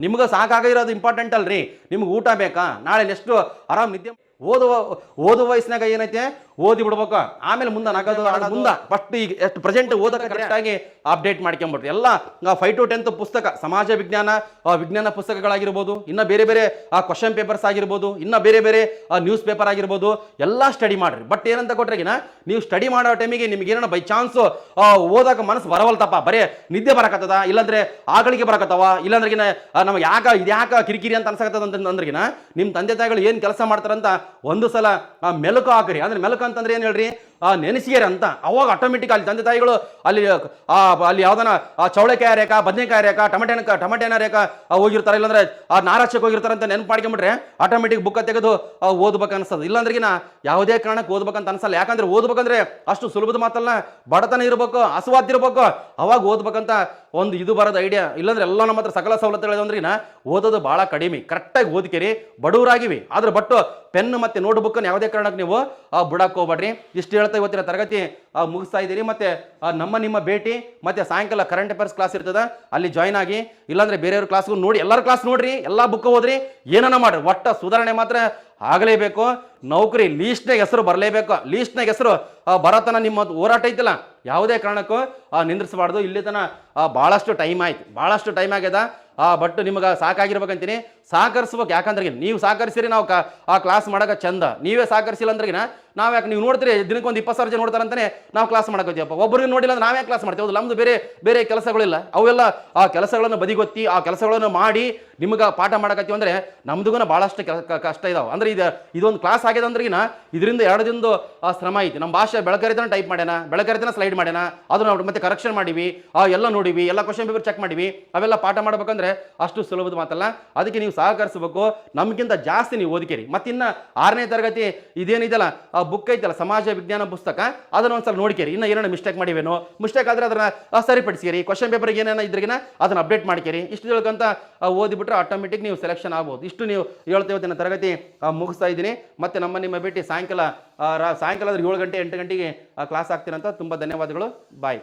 ನಿಮ್ಗೆ ಸಾಕಾಗಿರೋದು ಇಂಪಾರ್ಟೆಂಟ್ ಅಲ್ರಿ. ನಿಮ್ಗೆ ಊಟ ಬೇಕಾ? ನಾಳೆ ನೆಕ್ಸ್ಟು ಆರಾಮ್ ನಿದ್ದೆ ಓದುವ ಓದುವ ವಯಸ್ಸಿನಾಗ ಏನೈತೆ? ಓದಿ ಬಿಡ್ಬೇಕು. ಆಮೇಲೆ ಮುಂದೆ ನಗದು ಮುಂದೆ ಫಸ್ಟ್ ಈಗ ಎಷ್ಟು ಪ್ರೆಸೆಂಟ್ ಓದಕ್ಕೆ ಕರೆಕ್ಟಾಗಿ ಅಪ್ಡೇಟ್ ಮಾಡ್ಕೊಂಬಿಟ್ರಿ ಎಲ್ಲ ಫೈವ್ ಟು ಟೆಂತ್ ಪುಸ್ತಕ ಸಮಾಜ ವಿಜ್ಞಾನ ವಿಜ್ಞಾನ ಪುಸ್ತಕಗಳಾಗಿರ್ಬೋದು ಇನ್ನು ಬೇರೆ ಬೇರೆ ಆ ಕ್ವಶನ್ ಪೇಪರ್ಸ್ ಆಗಿರ್ಬೋದು ಇನ್ನು ಬೇರೆ ಬೇರೆ ನ್ಯೂಸ್ ಪೇಪರ್ ಆಗಿರ್ಬೋದು ಎಲ್ಲ ಸ್ಟಡಿ ಮಾಡ್ರಿ. ಬಟ್ ಏನಂತ ಕೊಟ್ರೆಗಿನ ನೀವು ಸ್ಟಡಿ ಮಾಡೋ ಟೈಮಿಗೆ ನಿಮ್ಗೆ ಏನೋ ಬೈ ಚಾನ್ಸ್ ಓದಕ್ಕೆ ಮನಸ್ಸು ಬರವಲ್ತಪ್ಪ. ಬರೇ ನಿದ್ದೆ ಬರಕತ್ತದ? ಇಲ್ಲಾಂದ್ರೆ ಆಗಳಿಗೆ ಬರಕತ್ತವ? ಇಲ್ಲಾಂದ್ರೆಗಿನ ನಮಗೆ ಯಾಕ ಯಾಕೆ ಕಿರಿಕಿರಿ ಅಂತ ಅನ್ಸಕತ್ತದ ಅಂತ ಅಂದ್ರಿಗಿನ ನಿಮ್ಮ ತಂದೆ ತಾಯಿಗಳು ಏನು ಕೆಲಸ ಮಾಡ್ತಾರಂತ ಒಂದು ಸಲ ಮೆಲುಕು ಹಾಕ್ರಿ. ಅಂದ್ರೆ ಮೆಲುಕು ಅಂತಂದ್ರೆ ಏನು ಹೇಳ್ರಿ? ಆ, ನೆನೆಸಿಯರ್ ಅಂತ. ಅವಾಗ ಆಟೋಮೆಟಿಕ್ ಅಲ್ಲಿ ತಂದೆ ತಾಯಿಗಳು ಅಲ್ಲಿ, ಆ, ಅಲ್ಲಿ ಯಾವ್ದನ, ಆ, ಚೌಳೆಕಾಯಿ ರೇಖಾ ಬದನೆಕಾಯಿ ರೇಖಾ ಟಮಟೆನ ಟಮಟೆನ ರೇಖಾ ಹೋಗಿರ್ತಾರೆ. ಇಲ್ಲಾಂದ್ರೆ, ಆ ನಾರಾಚಕ್ಕೆ ಹೋಗಿರ್ತಾರೆ ಅಂತ ನೆನ್ಪು ಮಾಡ್ಕೊಂಬಿಟ್ರೆ ಆಟೋಮೆಟಿಕ್ ಬುಕ್ಕ ತೆಗೆದು ಓದ್ಬೇಕು ಅನ್ಸ್ತದೆ. ಇಲ್ಲಾಂದ್ರೆಗಿನ ಯಾವುದೇ ಕಾರಣಕ್ಕೆ ಓದ್ಬೇಕಂತ ಅನ್ಸಲ್ಲ. ಯಾಕಂದ್ರೆ ಓದ್ಬೇಕಂದ್ರೆ ಅಷ್ಟು ಸುಲಭದ ಮಾತಲ್ಲ. ಬಡತನ ಇರ್ಬೇಕು ಅಸವಾದ ಇರ್ಬೇಕು. ಅವಾಗ ಓದ್ಬೇಕಂತ ಒಂದು ಇದು ಬರೋದು ಐಡಿಯಾ ಇಲ್ಲಾಂದ್ರೆ ಎಲ್ಲ ನಮ್ಮ ಹತ್ರ ಸಕಲ ಸವಲತ್ತುಗಳು ಅಂದ್ರಿನ ಓದೋದು ಭಾಳ ಕಡಿಮೆ. ಕರೆಕ್ಟಾಗಿ ಓದ್ಕಿರಿ. ಬಡವರಾಗಿವಿ. ಆದ್ರೆ ಬಟ್ಟು ಪೆನ್ ಮತ್ತೆ ನೋಟ್ಬುಕ್ಕನ್ನು ಯಾವುದೇ ಕಾರಣಕ್ಕೆ ನೀವು ಬಿಡಕ್ಕೆ ಹೋಗ್ಬೇಡ್ರಿ ಇಷ್ಟು ಹೇಳ್ತಾ ಇವತ್ತಿನ ತರಗತಿ ಮುಗಿಸ್ತಾ ಇದ್ದೀರಿ. ಮತ್ತೆ ನಮ್ಮ ನಿಮ್ಮ ಭೇಟಿ, ಮತ್ತೆ ಸಾಯಂಕಾಲ ಕರೆಂಟ್ ಅಫೇರ್ಸ್ ಕ್ಲಾಸ್ ಇರ್ತದ, ಅಲ್ಲಿ ಜಾಯ್ನ್ ಆಗಿ. ಇಲ್ಲಾಂದ್ರೆ ಬೇರೆಯವ್ರ ಕ್ಲಾಸ್ಗೂ ನೋಡಿ, ಎಲ್ಲರ ಕ್ಲಾಸ್ ನೋಡಿರಿ, ಎಲ್ಲ ಬುಕ್ ಓದ್ರಿ ಏನನ್ನ ಮಾಡ್ರಿ. ಒಟ್ಟ ಸುಧಾರಣೆ ಮಾತ್ರ ಆಗಲೇಬೇಕು. ನೌಕರಿ ಲೀಸ್ಟ್ನಾಗ ಹೆಸರು ಬರಲೇಬೇಕು. ಲೀಸ್ಟ್ನಾಗ ಹೆಸರು ಬರೋತನ ನಿಮ್ಮ ಹೋರಾಟ ಐತಿಲ್ಲ? ಯಾವುದೇ ಕಾರಣಕ್ಕೂ ನಿಂದ್ರಿಸಬಾರ್ದು. ಇಲ್ಲಿ ತನ ಭಾಳಷ್ಟು ಟೈಮ್ ಆಯ್ತು. ಭಾಳಷ್ಟು ಟೈಮ್ ಆಗ್ಯದ. ಬಟ್ ನಿಮಗೆ ಸಾಕಾಗಿರ್ಬೇಕಂತೀನಿ. ಸಹಕರಿಸ್ಬೇಕು ಯಾಕಂದ್ರೆ ನೀವು ಸಹಕರಿಸಿರಿ ನಾವು ಕಾ, ಆ ಕ್ಲಾಸ್ ಮಾಡೋಕೆ ಚಂದ. ನೀವೇ ಸಹಕರಿಸಿಲ್ಲ ಅಂದ್ರೆ ನಾವು ಯಾಕೆ ನೀವು ನೋಡ್ತೀರಿ ದಿನಕ್ಕೆ ಒಂದು ಇಪ್ಪತ್ತು ಸಾವಿರ ಜನ ನೋಡ್ತಾರಂತಾನೆ ನಾವು ಕ್ಲಾಸ್ ಮಾಡೋಕೋತೀವಪ್ಪ ಒಬ್ಬರಿಗೆ ನೋಡಿಲ್ಲ ಅಂದ್ರೆ ನಾವೇ ಕ್ಲಾಸ್ ಮಾಡ್ತೀವಿ? ನಮ್ದು ಬೇರೆ ಬೇರೆ ಕೆಲಸಗಳಿಲ್ಲ. ಅವೆಲ್ಲ, ಆ, ಕೆಲಸಗಳನ್ನು ಬದಿಗೊತ್ತಿ, ಆ, ಕೆಲಸಗಳನ್ನು ಮಾಡಿ ನಿಮಗೆ ಪಾಠ ಮಾಡಕತ್ತೀವಿ ಅಂದರೆ ನಮ್ದುಗೂ ಭಾಳಷ್ಟು ಕಷ್ಟ ಇದಾವೆ. ಅಂದ್ರೆ ಇದು, ಇದೊಂದು ಕ್ಲಾಸ್ ಆಗಿದೆ ಅಂದ್ರಿಗಿನ ಇದರಿಂದ ಎರಡು ದಿನದ ಶ್ರಮ ಐತಿ. ನಮ್ಮ ಭಾಷೆ ಬೆಳಕರಿತನ ಟೈಪ್ ಮಾಡ್ಯಾನ ಬೆಳಕರಿತನ ಸ್ಲೈಡ್ ಮಾಡ್ಯಾನ ಅದು ನಾವು ಮತ್ತೆ ಕರೆಕ್ಷನ್ ಮಾಡಿವಿ, ಆ, ಎಲ್ಲ ನೋಡಿವಿ, ಎಲ್ಲ ಕ್ವಶನ್ ಪೇಪರ್ ಚೆಕ್ ಮಾಡಿವಿ, ಅವೆಲ್ಲ ಪಾಠ ಮಾಡ್ಬೇಕಂದ್ರೆ ಅಷ್ಟು ಸುಲಭದ ಮಾತಲ್ಲ. ಅದಕ್ಕೆ ನೀವು ಸಹಕರಿಸಬೇಕು. ನಮಗಿಂತ ಜಾಸ್ತಿ ನೀವು ಓದಿಕೆರಿ. ಮತ್ತಿನ್ನ ಆರನೇ ತರಗತಿ ಇದೇನಿದೆಯಲ್ಲ, ಆ ಬುಕ್ ಐತಲ್ಲ, ಸಮಾಜ ವಿಜ್ಞಾನ ಪುಸ್ತಕ, ಅದನ್ನ ಒಂದ್ಸಲ ನೋಡ್ಕೇರಿ. ಇನ್ನ ಏನೇನು ಮಿಸ್ಟೇಕ್ ಮಾಡಿವೇನೋ ಮಿಸ್ಟೇಕ್ ಆದ್ರೆ ಅದನ್ನ ಸರಿಪಡಿಸಿರಿ ಕ್ವಶನ್ ಪೇಪರ್ಗೆ ಏನೇನ ಇದ್ರಿಗಿನ ಅದನ್ನ ಅಪ್ಡೇಟ್ ಮಾಡ್ಕೇರಿ. ಇಷ್ಟು ತಿಳ್ಕೊಂತ ಓದಿಬಿಟ್ರೆ ಆಟೋಮೆಟಿಕ್ ನೀವು ಸೆಲೆಕ್ಷನ್ ಆಗ್ಬೋದು. ಇಷ್ಟು ನೀವು ಹೇಳ್ತೇವೆ ತರಗತಿ ಮುಗಿಸ್ತಾ ಇದ್ದೀನಿ. ಮತ್ತೆ ನಮ್ಮ ನಿಮ್ಮ ಭೇಟಿ ಸಾಯಂಕಾಲ ಸಾಯಂಕಾಲ ಆದರೆ ಏಳು ಗಂಟೆ ಎಂಟು ಗಂಟೆಗೆ ಕ್ಲಾಸ್ ಆಗ್ತೀರಂತ ತುಂಬ ಧನ್ಯವಾದಗಳು. ಬಾಯ್